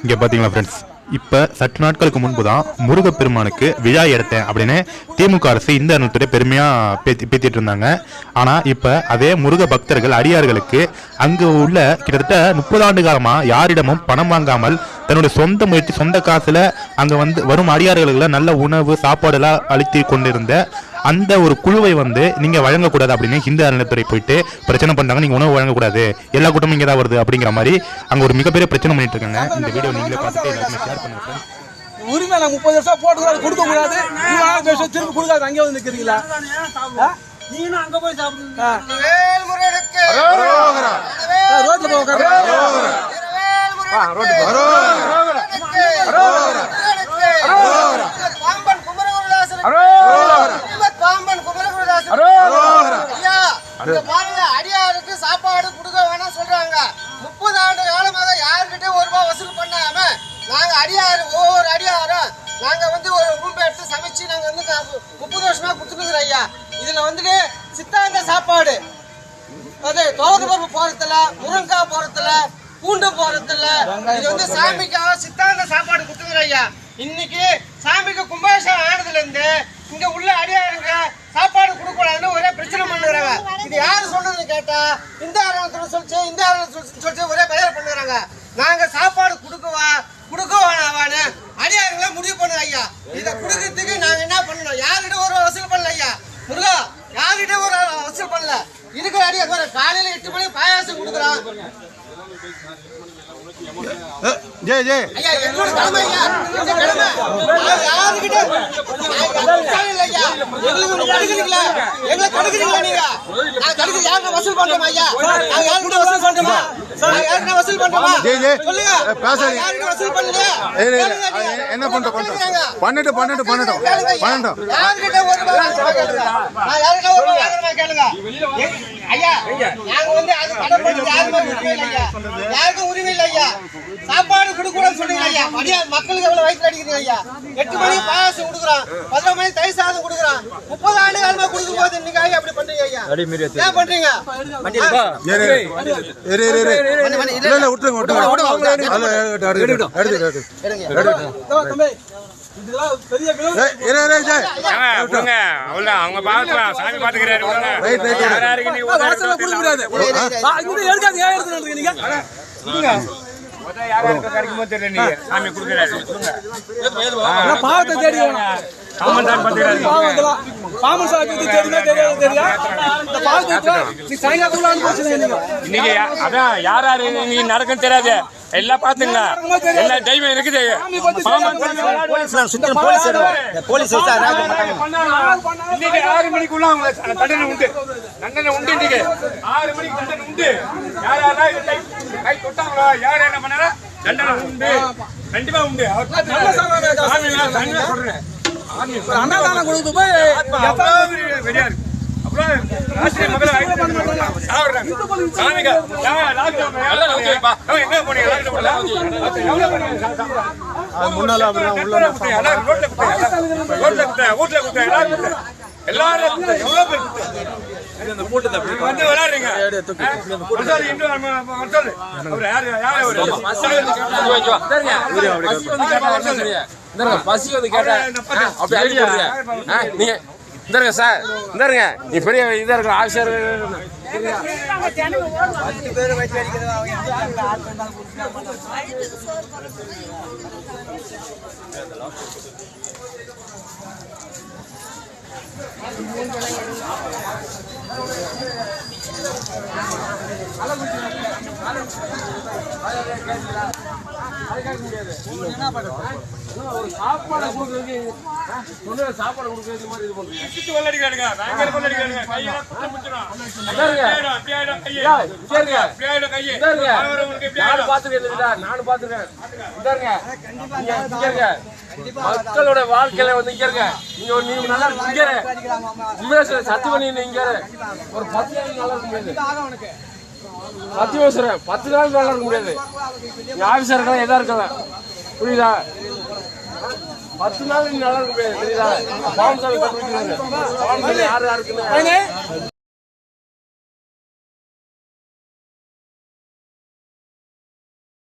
இங்கே பார்த்தீங்களா ஃப்ரெண்ட்ஸ் இப்போ சற்று நாட்களுக்கு முன்பு தான் முருகப்பெருமானுக்கு விழா எடுத்தேன் அப்படின்னு திமுக அரசு இந்த அருணத்துறை பெருமையாக பேத்தி பேத்திட்டு இருந்தாங்க ஆனால் இப்போ அதே முருக பக்தர்கள் அடியார்களுக்கு அங்கே உள்ள கிட்டத்தட்ட முப்பது ஆண்டு காலமாக யாரிடமும் பணம் வாங்காமல் தன்னுடைய சொந்த முயற்சி சொந்த காசில் அங்கே வந்து வரும் அடியார்களுக்கு நல்ல உணவு சாப்பாடெல்லாம் அளித்து கொண்டிருந்த அந்த ஒரு குழுவை வந்து நீங்க வழங்கக்கூடாது அப்படின்னு ஹிந்து அறநிலைத்துறை போயிட்டு பிரச்சனை பண்றாங்க நீங்க உணவு வழங்கக்கூடாது. எல்லா கூட்டமும் இங்கே தான் வருது அப்படிங்கிற மாதிரி அங்க ஒரு மிகப்பெரிய பிரச்சனை பண்ணிட்டு இருக்காங்க. இந்த வீடியோ நீங்களே பார்த்துட்டு எல்லாருமே ஷேர் பண்ணுங்க. உரிமை நான் முப்பது வருஷம் போட்டு கொடுக்க கூடாது வருஷம் திரும்ப கொடுக்காது அங்கே வந்து நிற்கிறீங்களா நீனும் அங்க போய் சாப்பிடுங்க ரோட்ல போய் உட்காரு மக்களுக்கு சாப்பாடு கொடுக்க வேணாம் சொல்றாங்க. முப்பது ஆண்டு காலமாக யாருக்கிட்டே ஒரு ரூபாய் வசூல் பண்ணாம நாங்க அடியாறு ஒவ்வொரு அடியாரும் நாங்க வந்து ஒரு ரூம் எடுத்து சமைச்சு நாங்க வந்து முப்பது வருஷமா கொடுத்துருக்குறோம் ஐயா. இதுல வந்துட்டு சித்தாந்த சாப்பாடு. அது தோறு பருப்பு போறதுல முருங்காய் போறதுல பூண்டு போறதுல இது வந்து சாமிக்காக சித்தாந்த சாப்பாடு கொடுத்துக்கிறோம் ஐயா. இன்னைக்கு சாமிக்கு கும்பாபிஷேகம் ஆனதுல இருந்து இங்க உள்ள அடியாருங்க சாப்பாடு கொடுக்கூடாதுன்னு ஒரே பிரச்சனை பண்ணுறாங்க இது யாரு சொன்னதுன்னு கேட்டா இந்த ஆரணத்துல சொல்லிச்சு இந்த ஆரணத்துல சொல்லிச்சு ஒரே பெயர் பண்ணுறாங்க. நாங்க சாப்பாடு கொடுக்கவா கொடுக்க வேணாவான்னு அடியாருங்கள முடிவு பண்ணுங்க ஐயா. இதை கொடுக்கறதுக்கு நாங்க என்ன பண்ணணும்? யார்கிட்ட ஒரு வசூல் பண்ணல ஐயா? முருகா யார்கிட்ட ஒரு வசூல் பண்ணல? இருக்கிற அடியார் காலையில எட்டு மணிக்கு பாயாசம் கொடுக்குறான். ஜெய் ஜெய் ஐயா எங்களோட கடமை ஐயா. எங்க கடமை. இல்லை ஐயா எங்களுக்கு ஒண்ணு தடுக்கிறீங்களா நீங்க தடுக்க வசூல் பண்றோமா ஐயா யாருக்கிட்ட வசூல் பண்றோமா நாங்க யாருக்கிட்ட வசூல் பண்றோமா. சொல்லுங்க பேசாதீங்க. பண்ணலையா. என்ன பன்னெண்டு பன்னெண்டு கேளுங்க ஐயா. பன்னெண்டு யாருக்கிட்ட ஒரு. நான் யாருக்கிட்ட கேளுங்க. ஐயா, நாங்க வந்து அது கடை போடுறது யாருக்குமே உரிமை இல்லை ஐயா. யாருக்கும் உரிமை இல்லை ஐயா. சாப்பாடு கொடுக்கூடாதுன்னு சொல்றீங்க ஐயா. மதிய மக்களுக்கு எவ்வளவு வயித்துல அடிக்கிறீங்க ஐயா. எட்டு மணிக்கு பாயாசம் கொடுக்குறோம். பதினொரு மணிக்கு தயிர் சாதம் கொடுக்குறோம். முப்பது ஆண்டு காலமா கொடுக்கும்போது இன்னைக்கு ஐயா பண்றீங்க ஐயா. ஏன் பண்றீங்க? ஏறு ஏறு ஏறு இல்ல இல்ல விட்டுருங்க விட்டுருங்க. எடுத்து எடுத்து எடுத்து. அவங்க பார்த்துக்கலாம். சாமி எடுத்துட்டு நீங்க. பாவத்தை தேடி தெரியுமா தெரியாது தெரியல இந்த பாவத்தை நீ சாயங்காலத்துக்குள்ள அனுப்பிச்சு நீங்க. இன்னைக்கு அதான் யார் யாரு நீ நடக்கும் தெரியாது. எல்லாம் பாத்துங்க எல்லா டைமும் இருக்குது. பாம்பன் இன்னைக்கு ஆறு மணிக்குள்ள அவங்க தண்டனை உண்டு. தண்டனை உண்டு இன்னைக்கு. ஆறு மணிக்கு தண்டனை உண்டு. யார் யாரெல்லாம் இது கை- கை தொட்டாங்களோ? யார் என்ன பண்ணாரோ? தண்டனை உண்டு. கண்டிப்பா உண்டு. அவர். சொல்றேன். ஆமி அன்னதானம் கொடுத்து போய் இருக்கு. முன்னால குத்துங்க, எல்லாரும் எவ்வளவு பேர் வந்து விளையாடுறீங்க. இந்து நம்ம- நம்ம மசாலா. அவரு யாரு? யாரு அவரு? பசி வந்து கேட்டா அவரு இந்த பத்து- அப்படி அடி போடுங்க. ஆ, நீங்க இந்தாருங்க சார் இந்தாருங்க. நீ பெரிய இதா இருக்க ஆஃபீஸர் சாப்பாடு கொடுக்குறதுக்கு சொன்ன சாப்பாடு மாதிரி இது பயங்கர கையெல்லாம் குத்த முடிச்சிடும். ஆயிடும், ஆயிடும் நானும் பாத்துருக்கேன் நானும் மக்களோட வாழ்க்கையில வந்து இங்க இருக்க நீங்க ஒரு- நீங்க நல்லா இருக்கு. இங்க இரு. உண்மையா சொல்ல பண்ணி இங்க ஒரு பத்து நாள் நல்லா இருக்க முடியாது பத்து சொல்றேன் பத்து நாள் நல்லா இருக்க முடியாது நீ ஆபீசர் இருக்கலாம் எதா இருக்கலாம் புரியுதா? பத்து நாள் நீ நல்லா இருக்க முடியாது புரியுதா? பாவம் சாமி கண்டுபிடிக்கிறாங்க பாவம் சாமி யாருக்குன்னு